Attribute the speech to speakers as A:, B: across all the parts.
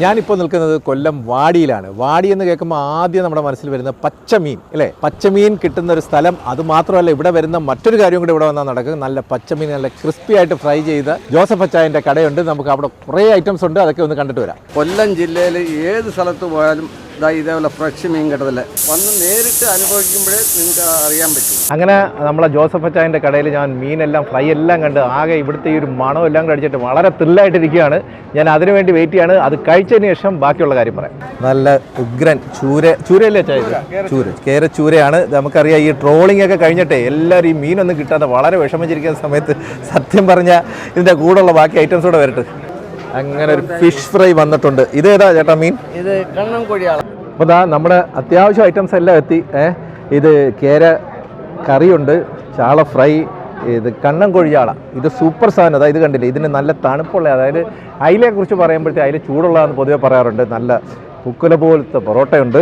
A: ഞാനിപ്പോൾ നിൽക്കുന്നത് കൊല്ലം വാടിയിലാണ്. വാടി എന്ന് കേൾക്കുമ്പോൾ ആദ്യം നമ്മുടെ മനസ്സിൽ വരുന്ന പച്ചമീൻ അല്ലേ? പച്ചമീൻ കിട്ടുന്ന ഒരു സ്ഥലം അത് മാത്രമല്ല ഇവിടെ വരുന്ന മറ്റൊരു കാര്യം കൂടി ഇവിടെ വന്നാൽ നടക്കും. നല്ല പച്ചമീൻ നല്ല ക്രിസ്പി ആയിട്ട് ഫ്രൈ ചെയ്ത ജോസഫ് അച്ചായന്റെ കടയുണ്ട്. നമുക്ക് അവിടെ കുറേ ഐറ്റംസ് ഉണ്ട് അതൊക്കെ ഒന്ന് കണ്ടിട്ട് വരാം.
B: കൊല്ലം ജില്ലയിൽ ഏത് സ്ഥലത്ത് പോയാലും ഇതാ ഇതേപോലെ ഫ്രഷ് മീൻ കിട്ടത്തില്ല. വന്ന് നേരിട്ട് അനുഭവിക്കുമ്പോഴേ നിങ്ങൾക്ക് അറിയാൻ പറ്റും.
A: അങ്ങനെ നമ്മളെ ജോസഫ് അച്ചായന്റെ കടയിൽ ഞാൻ മീനെല്ലാം ഫ്രൈ എല്ലാം കണ്ട് ആകെ ഇവിടുത്തെ ഈ ഒരു മണവും എല്ലാം കഴിച്ചിട്ട് വളരെ ത്രില്ലായിട്ടിരിക്കുകയാണ് ഞാൻ അതിനുവേണ്ടി വെയിറ്റ് ചെയ്യാണ്. അത് കഴിച്ചതിന് ശേഷം ബാക്കിയുള്ള കാര്യം പറയാം. നല്ല ഉഗ്രൻ ചൂര ചൂരയല്ലേ അച്ചായ? ചൂര കേര ചൂരയാണ്. നമുക്കറിയാം ഈ ട്രോളിംഗ് ഒക്കെ കഴിഞ്ഞിട്ടേ എല്ലാവരും ഈ മീനൊന്നും കിട്ടാതെ വളരെ വിഷമിച്ചിരിക്കുന്ന സമയത്ത് സത്യം പറഞ്ഞാൽ ഇതിന്റെ കൂടെയുള്ള ബാക്കി ഐറ്റംസ് കൂടെ വരട്ടെ. അങ്ങനെ ഒരു ഫിഷ് ഫ്രൈ വന്നിട്ടുണ്ട്. ഇത് ഏതാ ചേട്ടാ മീൻ?
B: ഇത് കണ്ണം കൊഴിയാള.
A: അപ്പോൾ ദാ നമ്മുടെ അത്യാവശ്യം ഐറ്റംസ് എല്ലാം എത്തി. ഏ ഇത് കേര കറിയുണ്ട് ചാള ഫ്രൈ ഇത് കണ്ണം കൊഴിയാള. ഇത് സൂപ്പർ സാധനം. അതായത് കണ്ടില്ല? ഇതിന് നല്ല തണുപ്പുള്ള അതായത് അയിലെക്കുറിച്ച് കുറിച്ച് പറയുമ്പോഴത്തേ അതിൽ ചൂടുള്ളതെന്ന് പൊതുവെ പറയാറുണ്ട്. നല്ല പുക്കുല പോലത്തെ പൊറോട്ടയുണ്ട്.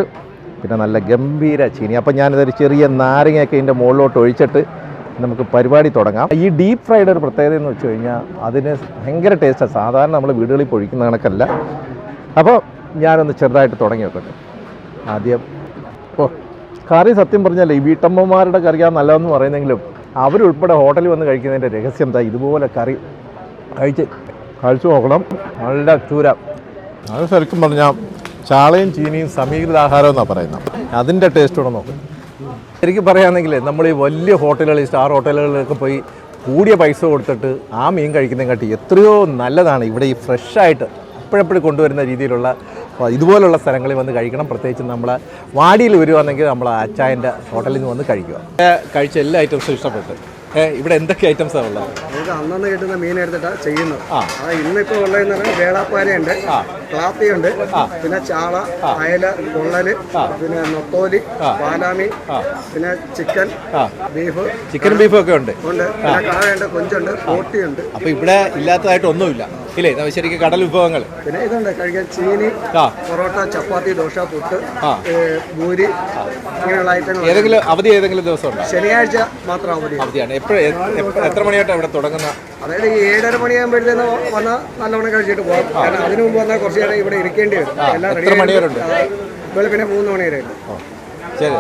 A: പിന്നെ നല്ല ഗംഭീര ചീനി. അപ്പം ഞാനിതൊരു ചെറിയ നാരങ്ങയൊക്കെ ഇതിന്റെ മുകളിലോട്ട് ഒഴിച്ചിട്ട് നമുക്ക് പരിപാടി തുടങ്ങാം. ഈ ഡീപ്പ് ഫ്രൈഡ് ഒരു പ്രത്യേകത എന്ന് വെച്ച് കഴിഞ്ഞാൽ അതിന് ഭയങ്കര ടേസ്റ്റാണ് സാധാരണ നമ്മൾ വീടുകളിൽ പൊഴിക്കുന്ന കണക്കല്ല. അപ്പോൾ ഞാനൊന്ന് ചെറുതായിട്ട് തുടങ്ങി വെക്കട്ടെ. ആദ്യം. ഓ കറി സത്യം പറഞ്ഞാലേ ഈ വീട്ടമ്മമാരുടെ കറിയാണ് നല്ലതെന്ന് പറയുന്നെങ്കിലും അവരുൾപ്പെടെ ഹോട്ടലിൽ വന്ന് കഴിക്കുന്നതിന്റെ രഹസ്യം എന്താ ഇതുപോലെ കറി കഴിച്ച് കഴിച്ചു നോക്കണം. നല്ല ചൂര. അത് ശരിക്കും പറഞ്ഞാൽ ചാളയും ചീനിയും സമീകൃത ആഹാരം എന്നാണ് പറയുന്നത്. അതിന്റെ ടേസ്റ്റ് കൂടെ നോക്കും. ശരിക്കും പറയുകയാണെങ്കിൽ നമ്മൾ ഈ വലിയ ഹോട്ടലുകളിൽ സ്റ്റാർ ഹോട്ടലുകളിലൊക്കെ പോയി കൂടിയ പൈസ കൊടുത്തിട്ട് ആ മീൻ കഴിക്കുന്നതിനെക്കാട്ടി എത്രയോ നല്ലതാണ് ഇവിടെ ഈ ഫ്രഷായിട്ട് അപ്പോഴപ്പോഴും കൊണ്ടുവരുന്ന രീതിയിലുള്ള ഇതുപോലുള്ള സ്ഥലങ്ങളിൽ വന്ന് കഴിക്കണം. പ്രത്യേകിച്ച് നമ്മൾ വാടിയിൽ വരുവാണെങ്കിൽ നമ്മൾ അച്ചായന്റെ ഹോട്ടലിൽ നിന്ന് വന്ന് കഴിക്കുക. കഴിച്ച എല്ലാ ഐറ്റംസും ഇഷ്ടപ്പെട്ടു. ഇവിടെ എന്തൊക്കെ ഐറ്റംസാണ് ഉള്ളത്?
C: നമുക്ക് അന്നന്ന് കിട്ടുന്ന മീൻ എടുത്തിട്ടാണ് ചെയ്യുന്നത്.
A: ആ.
C: ഇന്നിപ്പോൾ ഇന്നിപ്പോ ഉള്ളതെന്ന് പറഞ്ഞാൽ വേളാപ്പാരയുണ്ട് ക്ലാത്തിയുണ്ട് പിന്നെ ചാള അയല പൊള്ളൽ പിന്നെ നൊത്തോലി പാലാമി പിന്നെ ചിക്കൻ ബീഫ്
A: ചിക്കൻ ബീഫും ഒക്കെ ഉണ്ട്.
C: ഉണ്ട്. പിന്നെ കാളയുണ്ട് കൊഞ്ചുണ്ട് പോട്ടിയുണ്ട്
A: അപ്പോൾ ഇവിടെ ഇല്ലാത്തതായിട്ട് ഒന്നുമില്ല. ഇല്ലേ? നമ്മൾ ശരിക്കും കടൽ വിഭവങ്ങൾ
C: പിന്നെ ഇതുണ്ട്. കഴിക്കാൻ ചീനി പൊറോട്ട ചപ്പാത്തി ദോശ പുട്ട് പൂരി ഇങ്ങനെയുള്ള ഐറ്റങ്ങൾ
A: ഏതെങ്കിലും അവധി ഏതെങ്കിലും ദിവസം ഉണ്ടോ
C: ശനിയാഴ്ച മാത്രം അവധി.
A: അവധിയാണ്. എപ്പോഴും എത്ര മണിയായിട്ട് അവിടെ തുടങ്ങുന്ന?
C: അതായത് ഈ ഏഴര മണിയാകുമ്പോഴത്തേന് വന്നാൽ നല്ലവണ്ണം കഴിച്ചിട്ട് പോകാം കാരണം അതിനു മുമ്പ് വന്നാൽ കുറച്ച് നേരം ഇവിടെ ഇരിക്കേണ്ടി വരും. എല്ലാം
A: പിന്നെ?
C: വെളുപ്പിനെ മൂന്ന് മണി വരെ ഉണ്ട്.
A: ശരി.